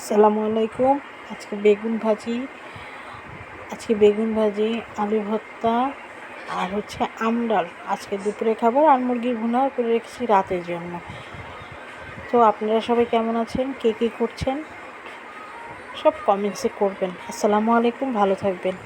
আসসালামু আলাইকুম। আজকে বেগুন ভাজি। আজকে বেগুন ভাজি, আলু ভর্তা আর হচ্ছে আমডাল আজকে দুপুরে খাবার আর মুরগির ভুনা করে রেখেছি রাতের জন্য। তো আপনারা সবাই কেমন আছেন? কে কী করছেন? সব কমেন্টসে করবেন। আসসালামু আলাইকুম, ভালো থাকবেন।